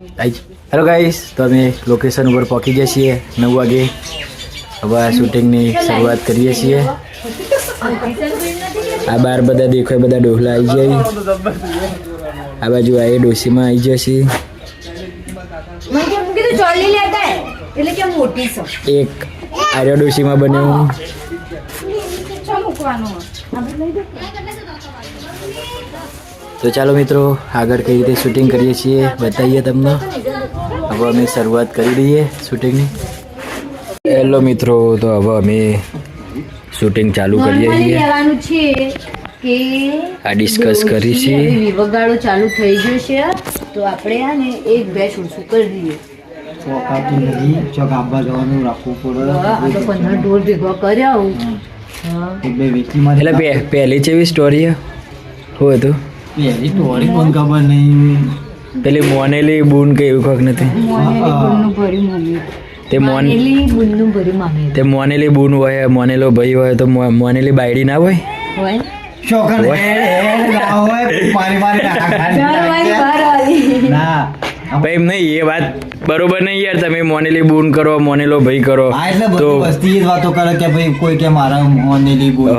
Hello guys તો અમે location ઉપર પહોંચી જઈએ છીએ નવ વાગે હવે આ શૂટિંગની શરૂઆત કરીએ છીએ આ બાર બધા દેખાય બધા ડોહલા આવી જાય આ બાજુ આ ડોસીમાં આવી જશે એક આર્યા ડોસીમાં બન્યું તો ચાલો મિત્રો આગળ કઈ રીતે શૂટિંગ કરીએ છીએ બતાવીએ તમને. હવે અમે શરૂઆત કરી દઈએ શૂટિંગની હેલો મિત્રો તો હવે અમે શૂટિંગ ચાલુ કરીએ છીએ. કે આ ડિસ્કસ કરી છે. વગાડો ચાલુ થઈ ગયો છે તો આપણે આને એક બે છોડશું કરી દઈએ. ચોકાતું નથી ચોક આબા જવાનું રાખવું પડે. પંદર ઢોર ભેગો કર્યા હું. હા. એક બે વેચી મારી એટલે પહેલી જેવી સ્ટોરી હોય હતું પહેલી ટોરી પણ ખબર નહીં પેલી મોનેલી બૂન કે એવું કંઈક નથી તે મોન તે મોનેલી બૂન હોય મોનેલો ભાઈ હોય તો મોનેલી બાયડી ના હોય હોય મારી મારી ના ભાઈ એમ નહીં એ વાત બરોબર નહીં યાર તમે મોનેલી બૂન કરો મોનેલો ભાઈ કરો. તો બધું વાતો કરે કે ભાઈ કોઈ કે મારા મોનેલી બૂન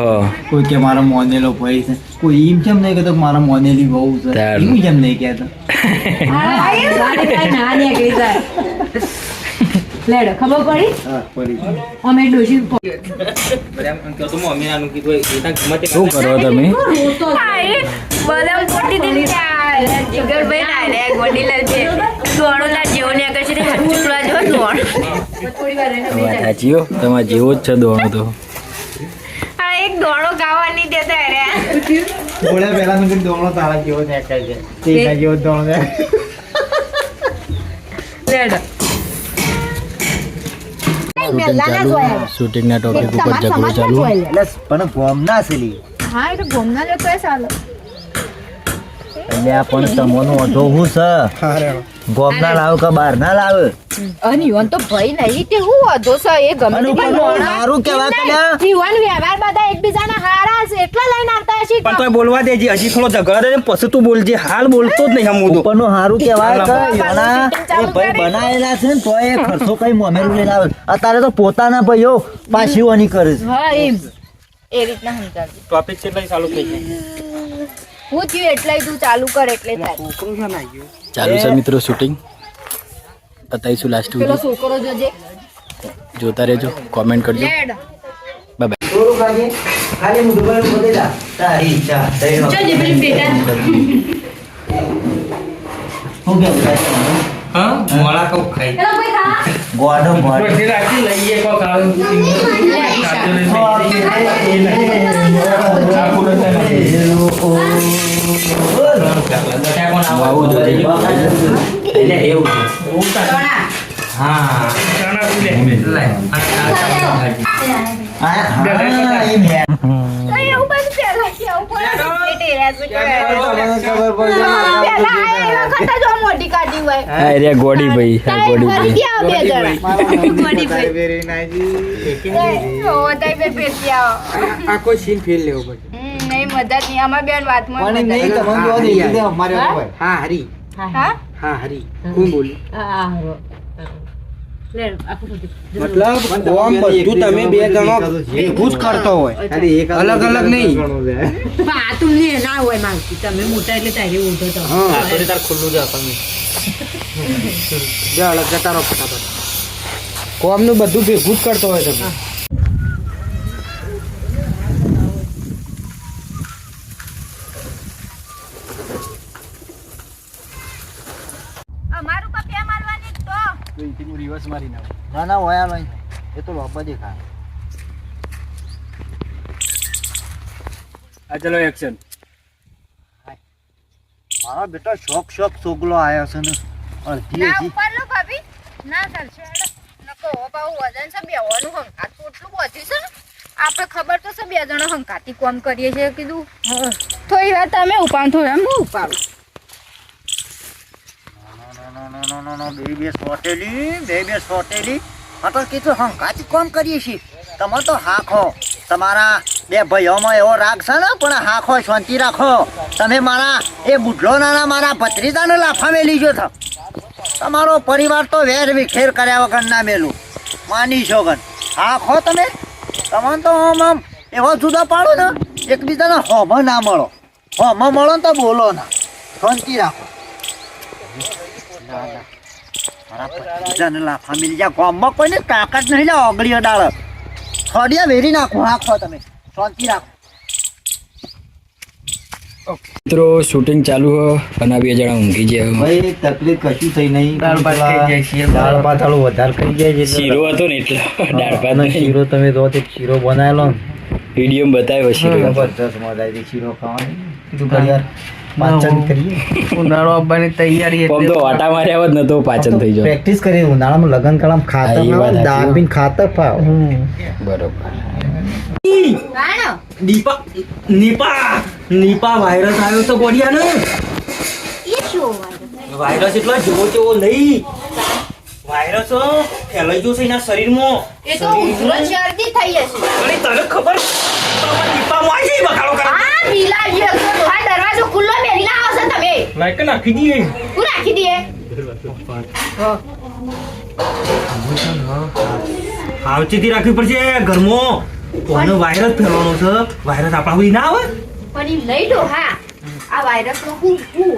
કોઈ કે મારા મોનેલો ભાઈ છે. કોઈ એમ કેમ નહીં કહેતો મારા મોનેલી બહુ છે? એમ કેમ નહીં કહેતો? લેડો ખબર પડી? અમે ડોશી શું કરો તમે? બદામ દીધી જીગરભાઈ ડાયરેક્ટ છે. દોડો તે હચુકડા દોડ. તમારે જેવો? જ છે આ એક દોડો ગાવા દેતા અરે. બોલ્યા પહેલા મેં કીધું દોણો તારા જેવો દેખાય છે. તે કાંઈ જેવો દોણો શૂટિંગ ના ટોપિક ઉપર ઝઘડો ચાલુ? પણ ગોમ ના છે હા એટલે ગોમ ના જતો ચાલો એટલે આ પણ તમોનો અધો હું છે. ગોમ ના લાવ કે બહાર ના લાવ? અને ઈવન તો ભાઈ નહીં તે હું અધો છે? એ ગમે તે પણ સારું કહેવા કલ્યા જીવન વ્યવહાર બધા એકબીજાના હારા છે એટલા લઈને આવતા છે પણ તો બોલવા દેજે હજી થોડો ઝઘડો દે પછી તું બોલજે હાલ બોલતો જ નહીં હમું તો. ઉપરનું હારું કહેવાય કે યોના એ ભાઈ બનાયેલા છે ને તો એ ખર્ચો કઈ મોમેરું લઈને આવે. અત્યારે તો પોતાના ભાઈઓ પાછીઓની કરે છે. હા એ રીતના સમજાવજો. ટોપિક છે એટલે ચાલુ થઈ જાય? હું થયું એટલે તું ચાલુ કર એટલે ચાલુ છે મિત્રો શૂટિંગ બતાવીશું લાસ્ટ પેલો છોકરો જોજે જોતા રહેજો કોમેન્ટ કરજો. બાય બાય ખાલી મુઢું પર બોલે જા તારી ઈચ્છા જોજે પેલી બેટા. હું કેમ હા? મોળા કઉ ખાઈ. પેલો ભાઈ ખા. ગોડો ગોડો રાખી લઈએ કો છે હા હા. ગોડી ભાઈ ગોડી લેવો પડે નહીં મદદ નહીં. આમાં બેન વાતમાં પણ નહીં તમને જોવા દે અમારે હા? હરી. હા? હા હા હા. મતલબ કોમ બધું તમે બે જણો ભેગું જ કરતો હોય. અલગ અલગ નહીં. આ તું ના હોય માવતી તમે મોટા એટલે તારે ઉધો તો. હા. તો તાર ખુલ્લું જા તમે જા અલગ જતા રહો ફટાફટ. કોમનું બધું ભેગું જ કરતો હોય તમે અમારું કપિયા મારવાની તો રિવર્સ મારી નાખ ના ના હોય નહીં એ તો લોબા દેખાય આ ચલો એક્શન મારા બેટા શોખ શોખ છોકલો આવ્યો છે ને. અડધી ના ઉપર લો ભાભી. ના ચાલશે. નકો બાઉ વજન છે બેવાનું હંકાત એટલું બધું છે ને. આપણે ખબર તો છે બે જણા હંકાતી કોમ કરીએ છીએ. કીધું હા. થોડી વાર તમે ઉપાડ થોડી વાર હું ઉપાડું. નો, નો, બે બે સોટેલી બે બે સોટેલી. હા તો કીધું હંકાતી કોમ કરીએ છીએ. તમે તો હાખો. તમારા બે ભાઈઓમાં એવો રાગ છે ને પણ હાખો શાંતિ રાખો. તમે મારા એ બુઢલો નાના મારા ભત્રીજાને લાફા મેલી છો. તમારો પરિવાર તો વેર વિખેર કર્યા વગર ના મેલું. માની છો ગન હાખો તમે? તમને તો આમ આમ એવો જુદો પાડો ને એકબીજાને હોમ ના મળો. હોમ મળો ને તો બોલો ના. શાંતિ રાખો. ના, ના. લાફા મિલી જાય ગામમાં કોઈને તાકાત નહીં લા ઓગળી અડાળ થોડિયા વેરી નાખો હા ખો તમે. શાંતિ રાખો. મિત્રો શૂટિંગ ચાલુ હો. અને બે જણા ઊંઘી ગયા ભાઈ તકલીફ કશું થઈ નહીં. દાળ ભાત ખાઈ જાય, શીરો દાળ ભાત આલો વધારે ખાઈ જાય છે. શીરો હતો ને એટલે દાળ ભાત નો શીરો તમે જો તે શીરો બનાવેલો. વીડિયો બતાવ્યો શીરો. જબરદસ્ત મજા આવી શીરો ખાવાની. કીધું વાર પાચન કરીએ. ઉનાળો આવવાની તૈયારી એટલે તો વાટા માર્યા હોત ને તો પાચન થઈ જાય પ્રેક્ટિસ કરી ઉનાળામાં લગન કળામ ખાતર દાબીન ખાતર ખાવ બરોબર. કાણ નીપા નીપા નીપા વાયરસ આવ્યો તો બોડિયા ને એ શું વાત વાયરસ એટલો જેવો તેવો નહીં. વાયરસ ફેલાઈ ગયો છે એના શરીરમાં. એ તો ઉધરસ શરદી થઈ જશે તને ખબર લાઈક નાખી દઈએ સાવચેતી રાખવી પડશે ઘરમાં વાયરસ ફેલવાનો છે વાયરસ આપણા આવે હું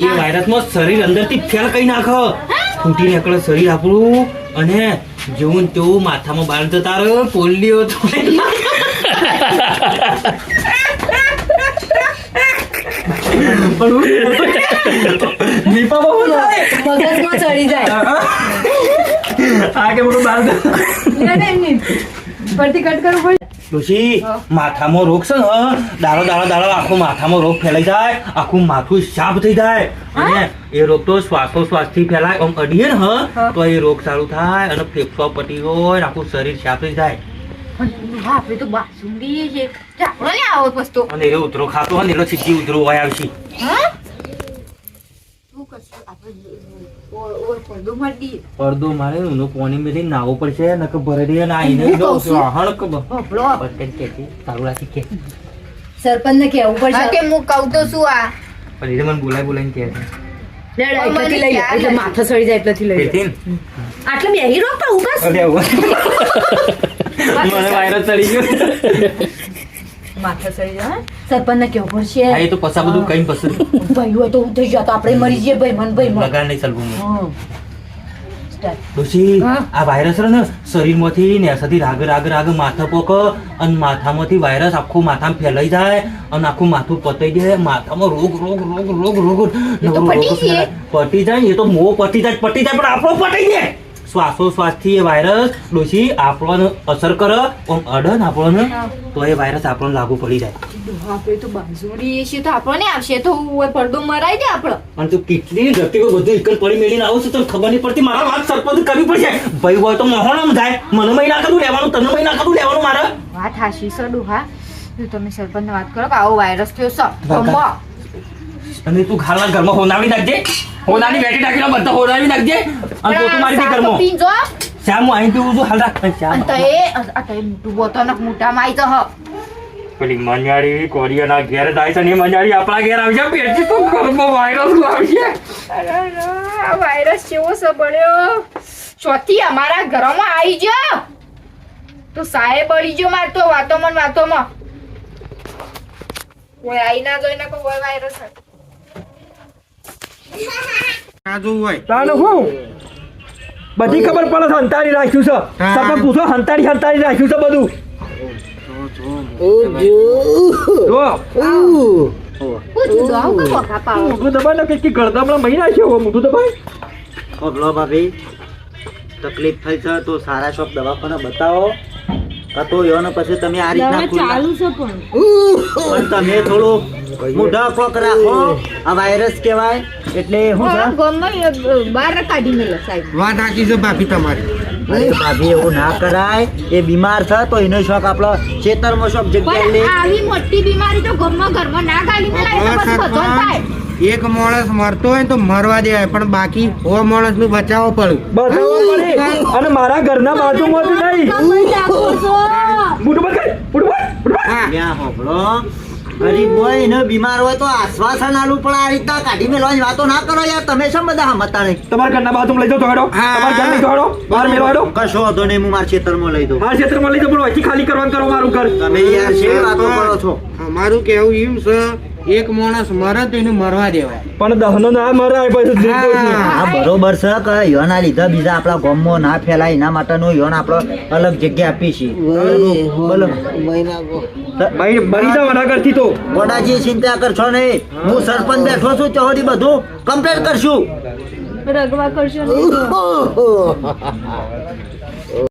એ વાયરસ શરીર અંદરથી ફેલ કરી નાખો ફૂટી નીકળે શરીર આપણું અને ને તેવું માથામાં બાળ તો તારો પોલિયો તો મગજમાં ચડી જાય. આ કે. ફરતી કટ કરવું ડોશી માથામાં રોગ છે ને દાડો દાડો દાડો આખો માથામાં રોગ ફેલાઈ જાય આખું માથું સાફ થઈ જાય. અને એ રોગ તો શ્વાસોશ્વાસથી ફેલાય આમ અડીએ ને હ તો એ રોગ સારું થાય અને ફેફસો પટી હોય આખું શરીર સાફ થઈ જાય. પણ આપણે તો બાસુંદી છે ચાપડો ને આવો પસ્તો અને એ ઉતરો ખાતો હોય ને એટલે સીધી ઉતરો હોય આવશે હા? શું કરશું? આપણે પડદો મારી દઈએ પડદો મારે ઊનો કોની મેથી નાવો પડશે નકર ભરે દે ના આઈને જો કહું હણ કબ હોપળો. બટન કે છે તારું રાખી કે. સરપંચ ને કેવું પડશે કે હું કહું તો શું આ? પણ એ મને બોલાય બોલાઈને કે છે. માથા સડી જાય એટલેથી લઈ ને? આટલે બેહી રહો પણ ઉગાસ. મને વાયરસ ચડી ગયો. માથા સરી જાય હા? સરપંચ ને કેવું પડશે? હા એ તો પસા બધું કઈ પસંદ ભાઈ હોય તો હું થઈ તો આપણે મરી જઈએ ભાઈ મન ભાઈ લગાડ નહીં. ડોશી આ વાયરસ ને શરીરમાંથી નેસાથી રાગ રાગ રાગ માથા પોક અને માથામાંથી વાયરસ આખું માથામાં ફેલાઈ જાય અને આખું માથું પતાઈ જાય. માથામાં રોગ રોગ રોગ રોગ રોગ પટી જાય. એ તો મોં પટી જાય પટી જાય પણ આપણો પટી જાય. શ્વાસોશ્વાસથી એ વાયરસ ડોશી આપણને અસર કરે. ઓમ અડે ને આપણને તો એ વાયરસ આપણને લાગુ પડી જાય. આપણે તો બાસુંદી છીએ તો આપણને આવશે. તો ઓય પડદો મરાઈ દે આપણો. અને તું કેટલી ગતિકો બધું એકલ પડી મેળીને આવું છું તને ખબર નહીં પડતી. મારા વાત સરપંચ કરવી પડશે. ભાઈ હોય તો મહોણામ થાય. મને મહિના કદું લેવાનું તને મહિના કદું લેવાનું મારે. વાત હાશી જો તમે સરપંચને વાત કરો કે આવો વાયરસ થયો ગમવા. અને તું ખાલા ઘરમાં હોનાવી નાખજે. હોનાની બેટી નાખીને બધા હોનાવી નાખજે. અને તો મારી દે ઘરમાં. પીંજો, શ્યામ હું અહીં પીવું છું. હાલ રાખ. અને શ્યામ. અને તએ આ તએ મોટું મોટા માઈ જહ. પેલી મંજારી કોરિયાના ઘેર જાય છે ને એ આપણા ઘેર આવશે પેટી તો ઘરમાં વાયરસ આ વાયરસ કેવો છે બળ્યો ચોથી અમારા ઘરમાં આવી ગયો તો સાહેબ અડી ગયો મારતો વાતોમાં મન વાતોમાં. કોઈ આઈ ના જોઈને કોઈ વાયરસ હતો. આ હોય. તાને હું? બધી ખબર પડે છે હંતાડી રાખ્યું છે. તમે પૂછો હંતાડી હંતાડી રાખ્યું છે બધું? તકલીફ થઈ છે તો સારા શોપ દવાખાના બતાવો. કાં તો યોને પછી તમે આ રીતના ચાલુ છે પણ. પણ તમે થોડું મોઢા કોક રાખો. આ વાયરસ કહેવાય. એટલે હું બહાર કાઢી મેલો સાહેબ. વાત સાચી છે બાપી તમારી. ભાભી એવું ના કરાય. એ બીમાર થાય તો એનો શોખ આપણો ખેતરમાં શોખ જગ્યા લે. આવી મોટી બીમારી તો ઘરમાં ઘરમાં ના ગાલી મેલાય તો પછી બધો થાય. એક માણસ મરતો હોય તો મરવા દેવાય પણ બાકી ઓ માણસનું બચાવવો પડે. બતાવો પડે. અને મારા ઘરના નહીં. મોટું બતાય મોટું બતાય મોટું બતાય ત્યાં હોભળો. ગરીબ હોય એને બીમાર હોય તો આશ્વાસન આલું પણ આ રીતના કાઢી મેળવાની વાતો ના કરો યાર. તમે શું બધા હમતા નહીં? તમારા ઘરના બાથરૂમ લઈ જાઓ તો હેડો. તમારા ઘર લઈ જાઓ બહાર મેળો હેડો કશો વાંધો નહીં હું મારા ક્ષેત્રમાં લઈ દઉં મારા ક્ષેત્રમાં લઈ જાઉં પણ અહીંથી ખાલી કરવાનું કરો મારું ઘર. તમે યાર છે વાતો કરો છો? અમારું કેવું એવું છે એક માણસ મરે તો એને મરવા દેવાય પણ દહનો ના મરાય પછી હા. બરોબર છે કે યોના લીધા બીજા આપણા ગામમાં ના ફેલાય એના માટેનો યોન આપણો અલગ જગ્યા આપી છે. બોલો. ભાઈ બરી જાવ ઘરથી તો. ગોડાજી ચિંતા કરશો નહીં. હું સરપંચ બેઠો છું ચોહરી બધું કમ્પ્લેટ કરશું. રગવા કરશો નહીં.